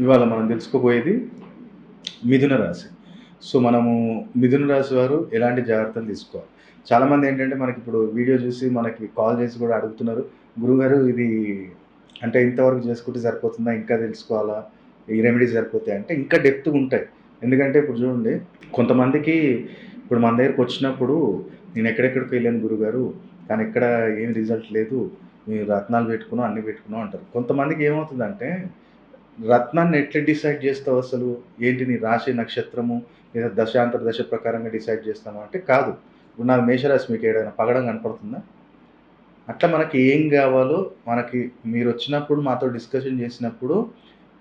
ఇవాళ మనం తెలుసుకోబోయేది మిథున రాశి. సో మనము మిథున రాశి వారు ఎలాంటి జాగ్రత్తలు తీసుకోవాలి? చాలామంది ఏంటంటే మనకి ఇప్పుడు వీడియో చూసి మనకి కాల్ చేసి కూడా అడుగుతున్నారు గురుగారు ఇది అంటే ఇంతవరకు చేసుకుంటే సరిపోతుందా? ఇంకా తెలుసుకోవాలా? ఈ రెమెడీస్ సరిపోతాయి? అంటే ఇంకా డెప్త్ ఉంటాయి. ఎందుకంటే ఇప్పుడు చూడండి కొంతమందికి ఇప్పుడు మన దగ్గరికి వచ్చినప్పుడు నేను ఎక్కడెక్కడికి వెళ్ళాను గురుగారు కానీ ఎక్కడ ఏం రిజల్ట్ లేదు మీరు రత్నాలు పెట్టుకున్నాం అన్ని పెట్టుకున్నాం అంటారు. కొంతమందికి ఏమవుతుందంటే రత్నాన్ని ఎట్లా డిసైడ్ చేస్తావు అసలు? ఏంటి నీ రాశి నక్షత్రము? లేదా దశాంతర దశ ప్రకారంగా డిసైడ్ చేస్తాము అంటే కాదు. ఇప్పుడు నాకు మేషరాశి మీకు ఏదైనా పగడం కనపడుతుందా? అట్లా మనకి ఏం కావాలో మనకి మీరు వచ్చినప్పుడు మాతో డిస్కషన్ చేసినప్పుడు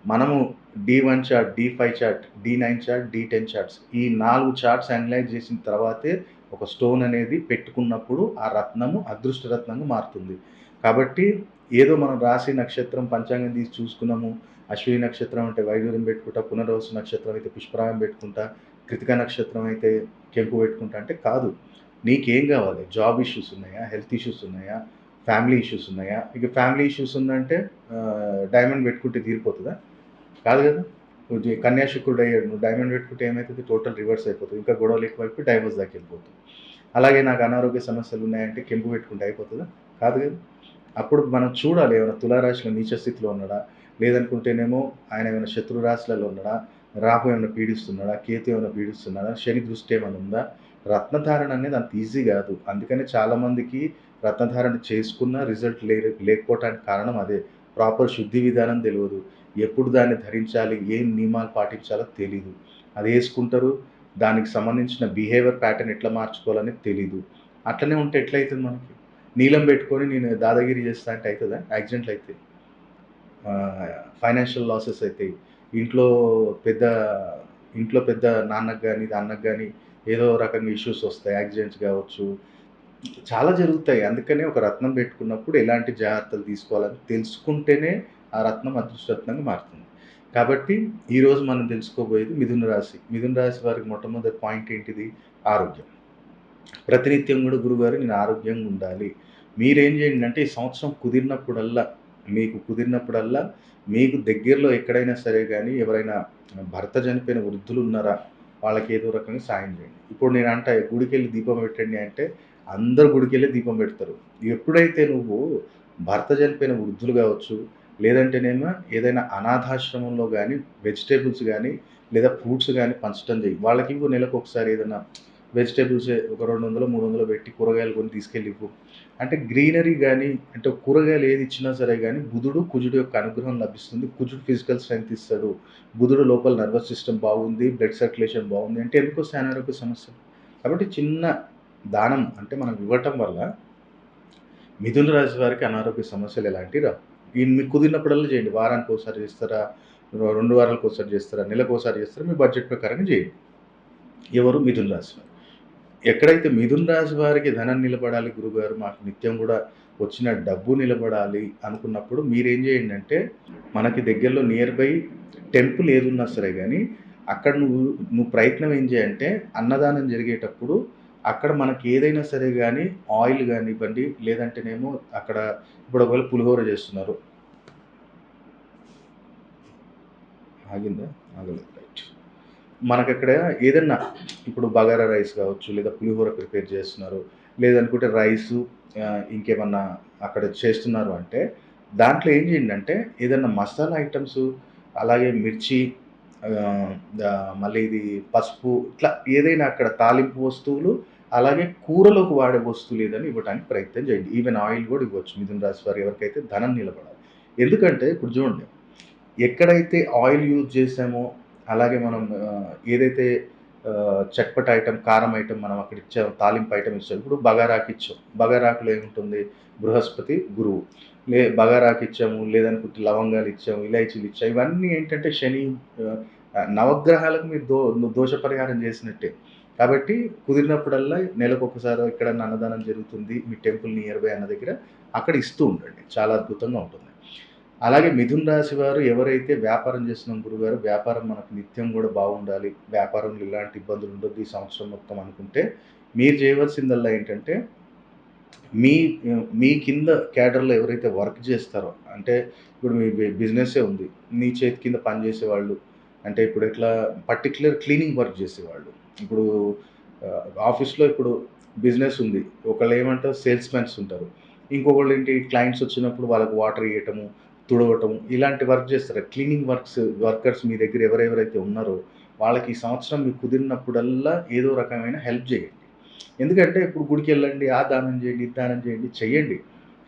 మనము D one chart D five chart D nine chart D ten charts ఈ నాలుగు చార్ట్స్ అనలైజ్ చేసిన తర్వాతే ఒక స్టోన్ అనేది పెట్టుకున్నప్పుడు ఆ రత్నము అదృష్ట రత్నంగా మారుతుంది. కాబట్టి ఏదో మనం రాశి నక్షత్రం పంచాంగం తీసి చూసుకున్నాము అశ్విని నక్షత్రం అంటే వైడూర్యం పెట్టుకుంటా పునర్వసు నక్షత్రం అయితే పుష్పరాయం పెట్టుకుంటా కృతిక నక్షత్రం అయితే కెంపు పెట్టుకుంటా అంటే కాదు. నీకేం కావాలి? జాబ్ ఇష్యూస్ ఉన్నాయా? హెల్త్ ఇష్యూస్ ఉన్నాయా? ఫ్యామిలీ ఇష్యూస్ ఉన్నాయా? ఇక ఫ్యామిలీ ఇష్యూస్ ఉందంటే డైమండ్ పెట్టుకుంటే తీరిపోతుందా? కాదు కదా. నువ్వు కన్యా శుక్రుడు అయ్యాడు నువ్వు డైమండ్ పెట్టుకుంటే ఏమవుతుంది టోటల్ రివర్స్ అయిపోతుంది. ఇంకా గొడవలు ఎక్కువైపోయి డైవర్స్ దాకా వెళ్ళిపోతుంది. అలాగే నాకు అనారోగ్య సమస్యలు ఉన్నాయంటే కెంపు పెట్టుకుంటే అయిపోతుందా? కాదు కదా. అప్పుడు మనం చూడాలి ఏమైనా తులారాశిలో నీచ స్థితిలో ఉన్నాడా? లేదనుకుంటేనేమో ఆయన ఏమైనా శత్రు రాశులలో ఉన్నాడా? రాహు ఏమైనా పీడిస్తున్నాడా? కేతు ఏమైనా పీడిస్తున్నాడా? శని దృష్టి ఏమైనా ఉందా? రత్నధారణ అనేది అంత ఈజీ కాదు. అందుకనే చాలామందికి రత్నధారణ చేసుకున్న రిజల్ట్ లే లేకపోవటానికి కారణం అదే. ప్రాపర్ శుద్ధి విధానం తెలియదు. ఎప్పుడు దాన్ని ధరించాలి? ఏం నియమాలు పాటించాలో తెలీదు. అది వేసుకుంటారు. దానికి సంబంధించిన బిహేవియర్ ప్యాటర్న్ ఎట్లా మార్చుకోవాలని తెలీదు. అట్లనే ఉంటే ఎట్లయితుంది మనకి? నీలం పెట్టుకొని నేను దాదాగిరి చేస్తా అంటే అవుతుందా? యాక్సిడెంట్లు అయితే? ఫైనాన్షియల్ లాసెస్ అవుతాయి ఇంట్లో పెద్ద ఇంట్లో పెద్ద నాన్నకు కానీ అన్నకు కానీ ఏదో రకంగా ఇష్యూస్ వస్తాయి యాక్సిడెంట్స్ కావచ్చు. చాలా జరుగుతాయి. అందుకనే ఒక రత్నం పెట్టుకున్నప్పుడు ఎలాంటి జాగ్రత్తలు తీసుకోవాలని తెలుసుకుంటేనే ఆ రత్నం అదృష్టరత్నంగా మారుతుంది. కాబట్టి ఈరోజు మనం తెలుసుకోబోయేది మిథున రాశి. మిథున రాశి వారికి మొట్టమొదటి పాయింట్ ఏంటిది? ఆరోగ్యం. ప్రతినిత్యం కూడా గురుగారు నేను ఆరోగ్యంగా ఉండాలి. మీరేం చేయండి అంటే ఈ సంవత్సరం కుదిరినప్పుడల్లా మీకు కుదిరినప్పుడల్లా మీకు దగ్గరలో ఎక్కడైనా సరే కానీ ఎవరైనా భర్త చనిపోయిన వృద్ధులు ఉన్నారా? వాళ్ళకి ఏదో రకంగా సాయం చేయండి. ఇప్పుడు నేను అంట గుడికి వెళ్ళి దీపం పెట్టండి అంటే అందరు గుడికి వెళ్ళి దీపం పెడతారు. ఎప్పుడైతే నువ్వు భర్త చనిపోయిన వృద్ధులు కావచ్చు లేదంటేనేమో ఏదైనా అనాథాశ్రమంలో కానీ వెజిటేబుల్స్ కానీ లేదా ఫ్రూట్స్ కానీ పంచడం చేయి. వాళ్ళకి ఇవ్వు నెలకు ఒకసారి ఏదైనా వెజిటేబుల్స్ ఒక రెండు వందలు మూడు వందలు పెట్టి కూరగాయలు కొని తీసుకెళ్ళి ఇవ్వు అంటే గ్రీనరీ కానీ అంటే కూరగాయలు ఏది ఇచ్చినా సరే కానీ బుధుడు కుజుడు యొక్క అనుగ్రహం లభిస్తుంది. కుజుడు ఫిజికల్ స్ట్రెంగ్త్ ఇస్తాడు. బుధుడు లోపల నర్వస్ సిస్టమ్ బాగుంది బ్లడ్ సర్క్యులేషన్ బాగుంది అంటే ఎందుకో అనారోగ్య సమస్య. కాబట్టి చిన్న దానం అంటే మనం ఇవ్వటం వల్ల మిథున రాశి వారికి అనారోగ్య సమస్యలు ఎలాంటివి రావు. ఈ మీకు కుదిరినప్పుడల్లా చేయండి. వారానికి ఒకసారి చేస్తారా? రెండు వారాలకు ఒకసారి చేస్తారా? నెలకు ఒకసారి చేస్తారా? మీ బడ్జెట్ ప్రకారంగా చేయండి. ఎవరు? మిథున రాశి వారు. ఎక్కడైతే మిథున్ రాశి వారికి ధనం నిలబడాలి గురుగారు మాకు నిత్యం కూడా వచ్చిన డబ్బు నిలబడాలి అనుకున్నప్పుడు మీరేం చేయండి అంటే మనకి దగ్గరలో నియర్ బై టెంపుల్ ఏదున్నా సరే కానీ అక్కడ నువ్వు నువ్వు ప్రయత్నం ఏం చేయంటే అన్నదానం జరిగేటప్పుడు అక్కడ మనకి ఏదైనా సరే కానీ ఆయిల్ కానివ్వండి లేదంటేనేమో అక్కడ ఇప్పుడు ఒకవేళ పులిహోర చేస్తున్నారు. ఆగిందా? ఆగలేదు మనకి అక్కడ ఏదన్నా ఇప్పుడు బగారా రైస్ కావచ్చు లేదా పులిహోర ప్రిపేర్ చేస్తున్నారు లేదనుకుంటే రైసు ఇంకేమన్నా అక్కడ చేస్తున్నారు అంటే దాంట్లో ఏం చేయండి అంటే ఏదన్నా మసాలా ఐటమ్స్ అలాగే మిర్చి మళ్ళీ ఇది పసుపు ఇట్లా ఏదైనా అక్కడ తాలింపు వస్తువులు అలాగే కూరలోకి వాడే వస్తువులు ఏదని ఇవ్వడానికి ప్రయత్నం చేయండి. ఈవెన్ ఆయిల్ కూడా ఇవ్వచ్చు మిథున్ రాశి వారు ఎవరికైతే ధనం నిలబడాలి. ఎందుకంటే ఇప్పుడు చూడండి ఎక్కడైతే ఆయిల్ యూజ్ చేసామో అలాగే మనం ఏదైతే ఆ, చట్పట ఐటమ్ కారం ఐటమ్ మనం అక్కడ ఇచ్చాం తాలింపు ఐటమ్ ఇచ్చాం ఇప్పుడు బగారాకి ఇచ్చాం. బగారాకులో ఏముంటుంది? బృహస్పతి గురువు. లే బగారాకి ఇచ్చాము లేదనుకుంటే లవంగాలు ఇచ్చాము ఇలాచీలు ఇచ్చాము ఇవన్నీ ఏంటంటే శని నవగ్రహాలకు మీరు దో దోష పరిహారం చేసినట్టే. కాబట్టి కుదిరినప్పుడల్లా నెలకు ఒకసారి ఇక్కడ అన్నదానం జరుగుతుంది మీ టెంపుల్ నియర్ బై అన్న దగ్గర అక్కడ ఇస్తూ ఉండండి. చాలా అద్భుతంగా ఉంటుంది అలాగే మిథున్ రాశి వారు ఎవరైతే వ్యాపారం చేస్తున్నాం గురుగారు వ్యాపారం మనకు నిత్యం కూడా బాగుండాలి వ్యాపారంలో ఇలాంటి ఇబ్బందులు ఉండొద్దు ఈ సంవత్సరం మొత్తం అనుకుంటే మీరు చేయవలసిందల్లా ఏంటంటే మీ మీ కింద క్యాడర్‌లో ఎవరైతే వర్క్ చేస్తారో అంటే ఇప్పుడు మీ బిజినెస్సే ఉంది. నీ చేతి కింద పనిచేసే వాళ్ళు అంటే ఇప్పుడు ఎట్లా పర్టిక్యులర్ క్లీనింగ్ వర్క్ చేసేవాళ్ళు. ఇప్పుడు ఆఫీస్‌లో ఇప్పుడు బిజినెస్ ఉంది. ఒకళ్ళు ఏమంటారు సేల్స్‌మెన్స్ ఉంటారు. ఇంకొకళ్ళు ఏంటి క్లయింట్స్ వచ్చినప్పుడు వాళ్ళకి వాటర్ ఇవ్వటము తుడవటం ఇలాంటి వర్క్ చేస్తారు. క్లీనింగ్ వర్క్స్ వర్కర్స్ మీ దగ్గర ఎవరెవరైతే ఉన్నారో వాళ్ళకి ఈ సంవత్సరం మీకు కుదిరినప్పుడల్లా ఏదో రకమైన హెల్ప్ చేయండి. ఎందుకంటే ఇప్పుడు గుడికెళ్ళండి, ఆ దానం చేయండి, ఇది దానం చేయండి చెయ్యండి.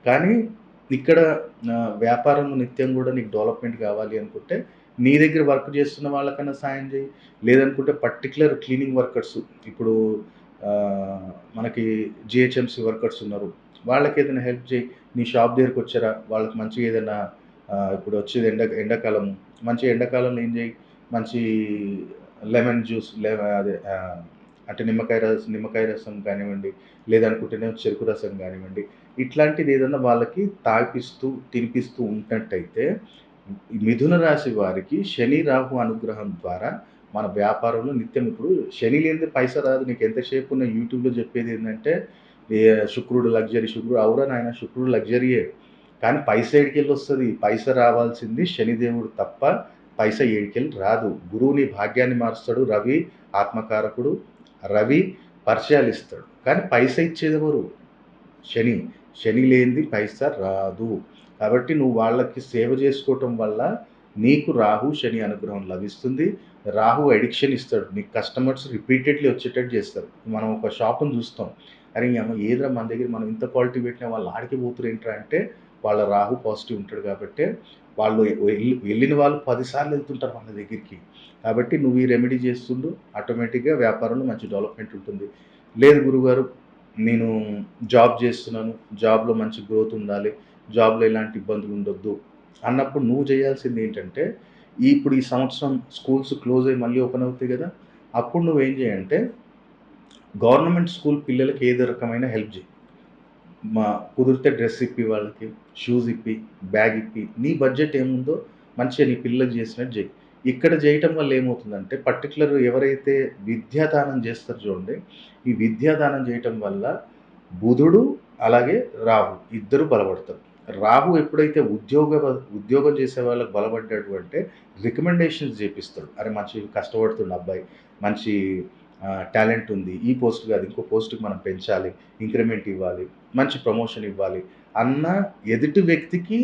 కానీ ఇక్కడ వ్యాపారం వ్యాపారంలో నిత్యం కూడా నీకు డెవలప్‌మెంట్ కావాలి అనుకుంటే నీ దగ్గర వర్క్ చేస్తున్న వాళ్ళకన్నా సాయం చేయి. లేదనుకుంటే పర్టికులర్ క్లీనింగ్ వర్కర్స్ ఇప్పుడు మనకి జిహెచ్ఎంసీ వర్కర్స్ ఉన్నారు. వాళ్ళకి ఏదైనా హెల్ప్ చేయి. నీ షాప్ దగ్గరికి వచ్చారా వాళ్ళకి మంచిగా ఏదైనా ఇప్పుడు వచ్చేది ఎండ ఎండాకాలం మంచి ఎండాకాలంలో ఏం చేయి మంచి లెమన్ జ్యూస్ లె అదే అంటే నిమ్మకాయ రసం నిమ్మకాయ రసం కానివ్వండి, లేదనుకుంటేనేమో చెరుకు రసం కానివ్వండి, ఇట్లాంటిది ఏదన్నా వాళ్ళకి తాగిపిస్తూ, తినిపిస్తూ ఉన్నట్టయితే ఈ మిథున రాశి వారికి శని, రాహు అనుగ్రహం ద్వారా మన వ్యాపారంలో నిత్యం ఇప్పుడు శని లేనిదే పైసా రాదు. నీకు ఎంతసేపు ఉన్న యూట్యూబ్‌లో చెప్పేది ఏంటంటే శుక్రుడు లగ్జరీ శుక్రుడు అవురా నాయన శుక్రుడు లగ్జరీయే. కానీ పైసా వస్తుంది పైసా రావాల్సింది శనిదేవుడు తప్ప పైసా ఏడికెళ్ళి రాదు. గురువుని భాగ్యాన్ని మారుస్తాడు. రవి ఆత్మకారకుడు. రవి పరిచయాలు ఇస్తాడు కానీ పైసా ఇచ్చేదెవరు? శని. శని లేనిది పైసా రాదు. కాబట్టి నువ్వు వాళ్ళకి సేవ చేసుకోవటం వల్ల నీకు రాహు, శని అనుగ్రహం లభిస్తుంది. రాహు అడిక్షన్ ఇస్తాడు. నీకు కస్టమర్స్ రిపీటెడ్‌లీ వచ్చేటట్టు చేస్తారు. మనం ఒక షాప్ను చూస్తాం. అరే నీయమ్మ ఏదిరా మన దగ్గర మనం ఇంత క్వాలిటీ పెట్టినా వాళ్ళు ఆడికి పోతురు ఏంట్రా అంటే వాళ్ళ రాహు పాజిటివ్ ఉంటాడు కాబట్టి వాళ్ళు వెళ్ళిన వాళ్ళు పదిసార్లు వెళ్తుంటారు వాళ్ళ దగ్గరికి. కాబట్టి నువ్వు ఈ రెమెడీ చేస్తుండు ఆటోమేటిక్‌గా వ్యాపారంలో మంచి డెవలప్‌మెంట్ ఉంటుంది. లేదు గురుగారు నేను జాబ్ చేస్తున్నాను. జాబ్‌లో మంచి గ్రోత్ ఉండాలి. జాబ్‌లో ఎలాంటి ఇబ్బందులు ఉండొద్దు అన్నప్పుడు నువ్వు చేయాల్సింది ఏంటంటే ఇప్పుడు ఈ సంవత్సరం స్కూల్స్ క్లోజ్ అయ్యి మళ్ళీ ఓపెన్ అవుతాయి కదా! అప్పుడు నువ్వేం చేయంటే గవర్నమెంట్ స్కూల్ పిల్లలకి ఏదో రకమైన హెల్ప్ చేయి మా కుదిరితే డ్రెస్ ఇప్పి వాళ్ళకి, షూస్ ఇప్పి, బ్యాగ్ ఇప్పి, నీ బడ్జెట్ ఏముందో మంచిగా నీ పిల్లలు చేసినట్టు చేయి ఇక్కడ చేయటం వల్ల ఏమవుతుందంటే పర్టిక్యులర్ ఎవరైతే విద్యాదానం చేస్తారు చూడండి. ఈ విద్యాదానం చేయటం వల్ల బుధుడు అలాగే రాహు ఇద్దరు బలపడతారు. రాహు ఎప్పుడైతే ఉద్యోగ ఉద్యోగం చేసే వాళ్ళకి బలపడ్డాడు అంటే రికమెండేషన్స్ చేపిస్తాడు. అరే మంచి కష్టపడుతుండు అబ్బాయి. మంచి టాలెంట్ ఉంది. ఈ పోస్ట్ కాదు ఇంకో పోస్ట్‌కి మనం పెంచాలి. ఇంక్రిమెంట్ ఇవ్వాలి. మంచి ప్రమోషన్ ఇవ్వాలి. అన్న ఎదుటి వ్యక్తికి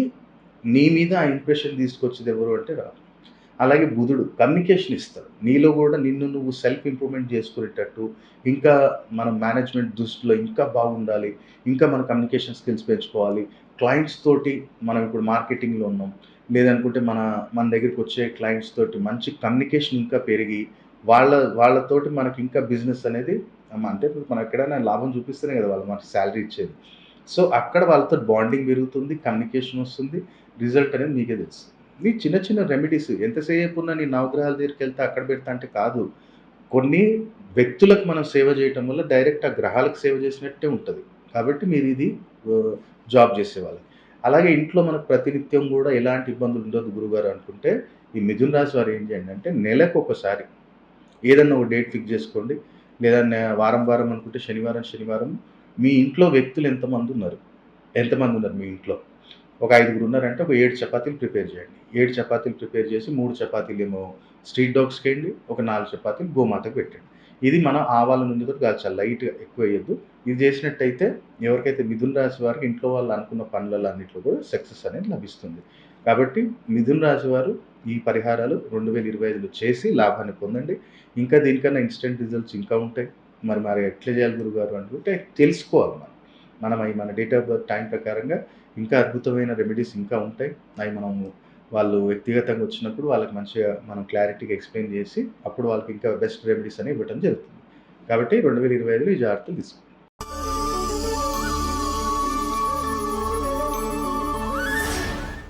నీ మీద ఆ ఇంప్రెషన్ తీసుకొచ్చేది ఎవరు అంటే రాదు అలాగే బుధుడు కమ్యూనికేషన్ ఇస్తాడు. నీలో కూడా నిన్ను నువ్వు సెల్ఫ్ ఇంప్రూవ్‌మెంట్ చేసుకునేటట్టు ఇంకా మనం మేనేజ్మెంట్ దృష్టిలో ఇంకా బాగుండాలి. ఇంకా మన కమ్యూనికేషన్ స్కిల్స్ పెంచుకోవాలి. క్లయింట్స్ తోటి మనం ఇప్పుడు మార్కెటింగ్‌లో ఉన్నాం. లేదనుకుంటే మన మన దగ్గరికి వచ్చే క్లయింట్స్ తోటి మంచి కమ్యూనికేషన్ ఇంకా పెరిగి వాళ్ళ వాళ్ళతోటి మనకి ఇంకా బిజినెస్ అనేది అంటే ఇప్పుడు మనం ఎక్కడైనా లాభం చూపిస్తేనే కదా వాళ్ళు మనకి శాలరీ ఇచ్చేది. సో అక్కడ వాళ్ళతో బాండింగ్ పెరుగుతుంది. కమ్యూనికేషన్ వస్తుంది. రిజల్ట్ అనేది మీకే తెలుసు మీ చిన్న చిన్న రెమెడీస్ ఎంతసేపున్నా నీ నవగ్రహాల దగ్గరికెళ్తే అక్కడ పెడతా అంటే కాదు. కొన్ని వ్యక్తులకు మనం సేవ చేయటం వల్ల డైరెక్ట్ ఆ గ్రహాలకు సేవ చేసినట్టే ఉంటుంది కాబట్టి మీరు ఇది జాబ్ చేసేవాళ్ళకి. అలాగే ఇంట్లో మనకు ప్రతినిత్యం కూడా ఎలాంటి ఇబ్బందులు ఉండదు గురుగారు అనుకుంటే ఈ మిథున్ రాశి వారు ఏం చేయండి అంటే నెలకు ఒకసారి ఏదన్నా ఒక డేట్ ఫిక్స్ చేసుకోండి. లేదా వారం వారం అనుకుంటే శనివారం శనివారం మీ ఇంట్లో వ్యక్తులు ఎంతమంది ఉన్నారు? ఎంతమంది ఉన్నారు మీ ఇంట్లో? ఒక ఐదుగురు ఉన్నారంటే ఒక ఏడు చపాతీలు ప్రిపేర్ చేయండి. ఏడు చపాతీలు ప్రిపేర్ చేసి మూడు చపాతీలు ఏమో స్ట్రీట్ డాగ్స్‌కేయండి. ఒక నాలుగు చపాతీలు గోమాతకు పెట్టండి. ఇది మనం ఆవాల నూనెతోటి కాల్చాలి. లైట్‌గా ఎక్కువ వేయద్దు ఇది చేసినట్టయితే ఎవరికైతే మిథున రాశి వారికి ఇంట్లో వాళ్ళు అనుకున్న పనులలో అన్నింటిలో కూడా సక్సెస్ అనేది లభిస్తుంది. కాబట్టి మిథున రాశి వారు ఈ పరిహారాలు 2025లో చేసి లాభాన్ని పొందండి. ఇంకా దీనికన్నా ఇన్స్టెంట్ రిజల్ట్స్ ఇంకా ఉంటాయి. మరి మరి ఎట్లా చేయాలి గురుగారు అనుకుంటే తెలుసుకోవాలి మనం. మనం అయి మన డేట్ ఆఫ్ బర్త్ టైం ప్రకారంగా ఇంకా అద్భుతమైన రెమెడీస్ ఇంకా ఉంటాయి. అవి మనము వాళ్ళు వ్యక్తిగతంగా వచ్చినప్పుడు వాళ్ళకి మంచిగా మనం క్లారిటీగా ఎక్స్‌ప్లెయిన్ చేసి అప్పుడు వాళ్ళకి ఇంకా బెస్ట్ రెమెడీస్ అనేవి ఇవ్వడం జరుగుతుంది. కాబట్టి 2025లో ఈ జాగ్రత్తలు తీసుకోండి.